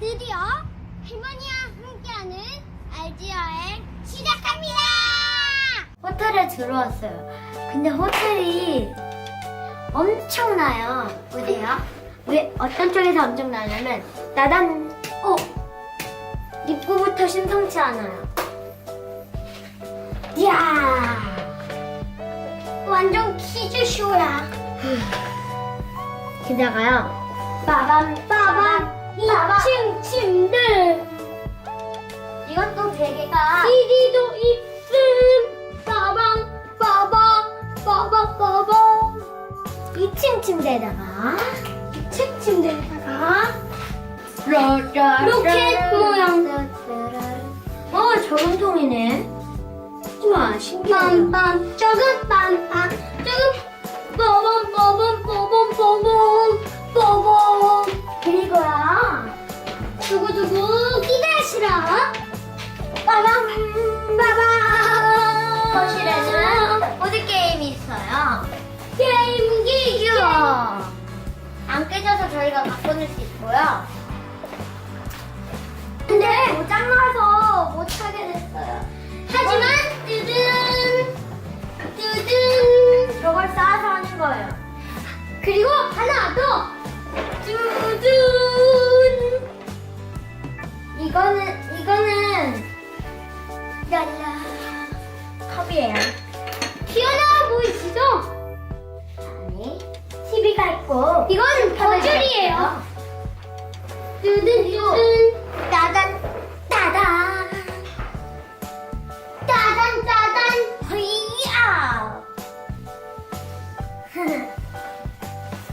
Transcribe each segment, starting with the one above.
드디어 할머니와 함께하는 알지 여행 시작합니다. 호텔에 들어왔어요. 근데 호텔이 엄청나요. 보세요. 왜 어떤 쪽에서 엄청나냐면 나단 어 입구부터 심상치 않아요. 이야 완전 퀴즈쇼야. 게다가요. 빠밤 빠밤 2층 침대 이것도 베개가 CD도 있음. 빠밤 빠밤 빠밤 빠밤. 2층 침대에다가 2층 침대에다가 로켓 모양. 어 저금통이네. 우와 신기하다. 빰빰 저금 빰빰. 저금 빠밤 빠밤 빠밤 빠밤. 빠밤. 그리고요 두구두구 기다시라 빠밤 빠밤. 거실에는 보드 게임이 있어요. 게임기. 우와 안 깨져서 저희가 바꿔놓을 수 있고요. 근데 고장나서 못 하게 됐어요. 하지만 뜨든 뜨든 저걸 쌓아서 하는 거예요. 그리고 하나 뜨든 뜨든 따단 따단 따단 따단 허이야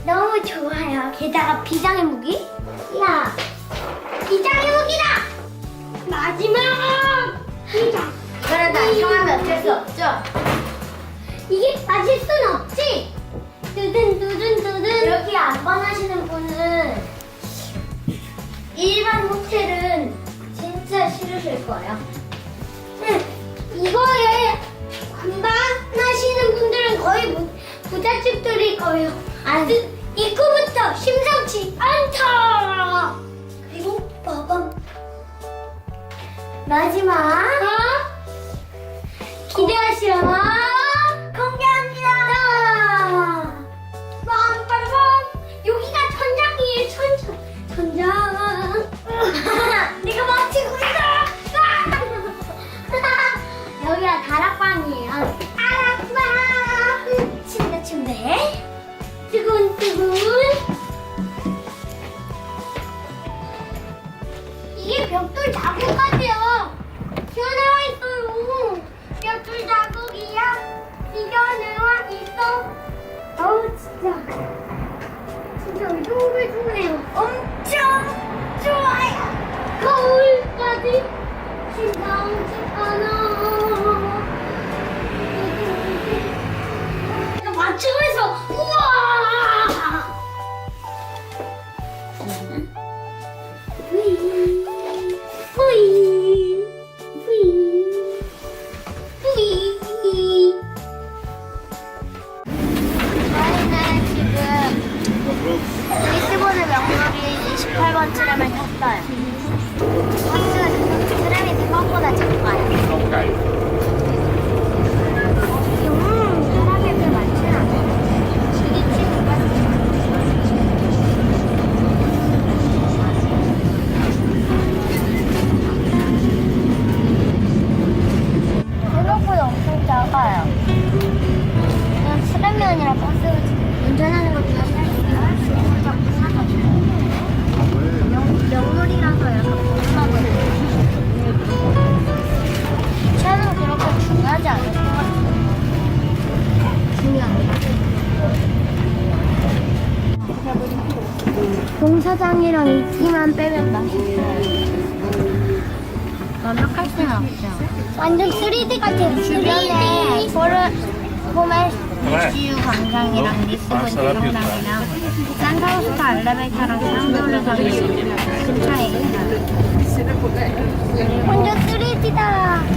너무 좋아요. 게다가 비장의 무기? 야, 비장의 무기다! 마지막! 비장. 그러다 형하면 어쩔 수 없죠? 이게 마실 순 없지? 하시는 분은 일반 호텔은 진짜 싫으실 거예요. 응, 이거에 금방 하시는 분들은 거의 부, 부잣집들일 거예요. 아, 입구부터 심상치 않다. 그리고 빠밤. 마지막. 기대하시오. 트 공사장이랑 이끼만 빼면 맛있어요. 완벽할 수는 없죠. 완전 3D 같아요. 주변에 보를 보면 GU 광장이랑 리스본 유성당이랑 산타우스카 엘리베이터랑 가는 근처에 있어요. 완전 3D다.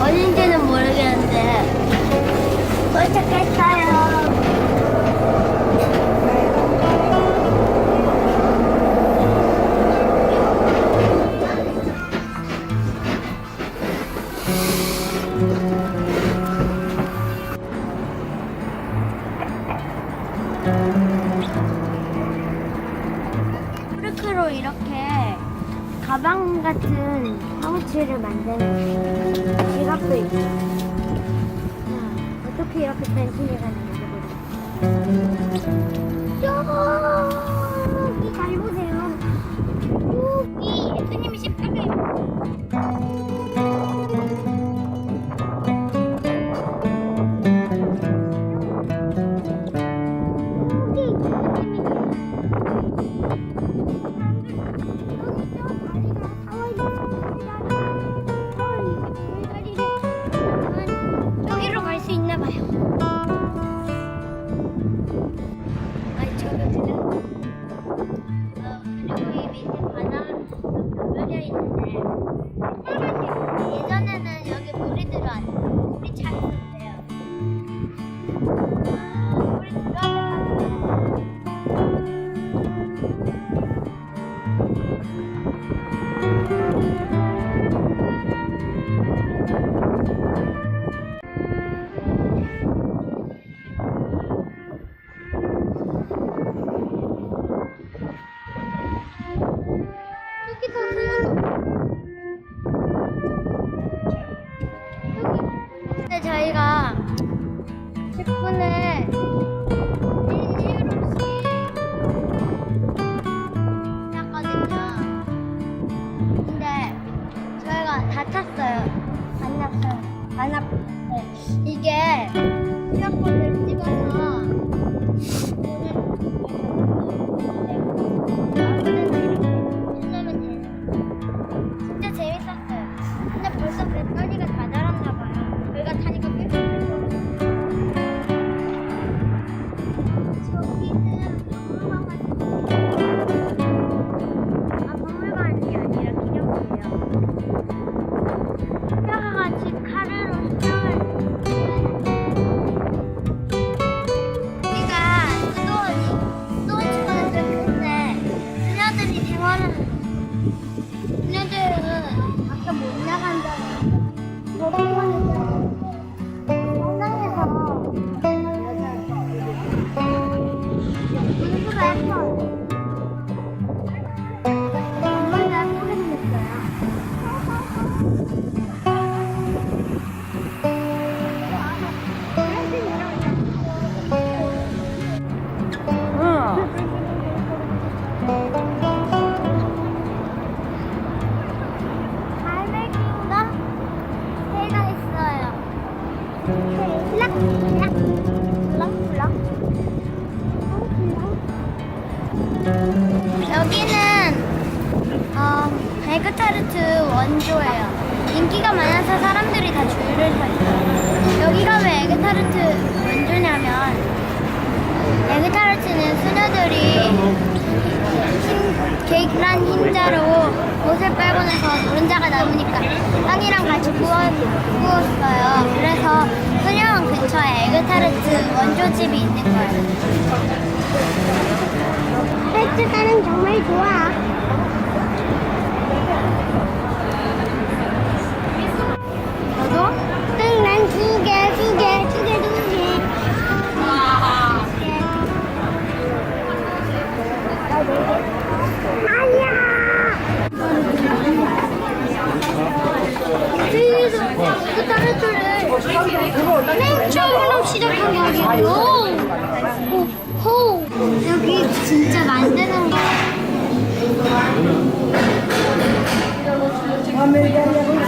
어딘지는 모르겠는데 도착할 가방 같은 파우치를 만드는 지갑도 있고 자, 어떻게 이렇게 변신이 가는지 보자 여기 잘 보세요. 기 에그타르트 원조예요. 인기가 많아서 사람들이 다 줄을 서 있어요. 여기가 왜 에그타르트 원조냐면 에그타르트는 수녀들이 흰, 계란 흰자로 옷을 빨고내서 노른자가 남으니까 빵이랑 같이 구워, 구웠어요. 그래서 수녀원 근처에 에그타르트 원조집이 있는 거예요. 헬스가는 정말 좋아. 맨 처음으로 시작한 게 아니고 호, 호. 여기 진짜 만드는 거 이렇게 만드는 거구나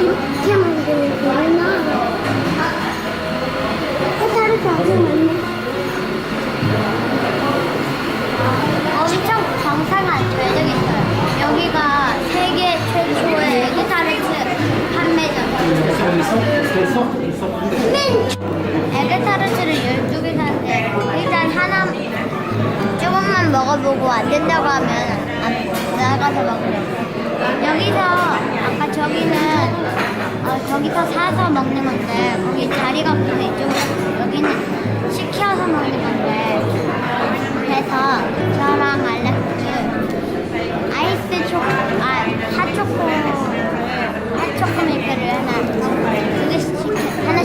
엄청 많네 엄 에그타르트를 12개 사는데 일단 하나 조금만 먹어보고 안 된다고 하면 안, 나가서 먹으려고. 여기서 아까 저기는 어, 저기서 사서 먹는 건데 거기 자리가 없어서 이쪽으로 여기는 시켜서 먹는 건데 그래서 저랑 알렉스 아이스 초코 아 핫초코 를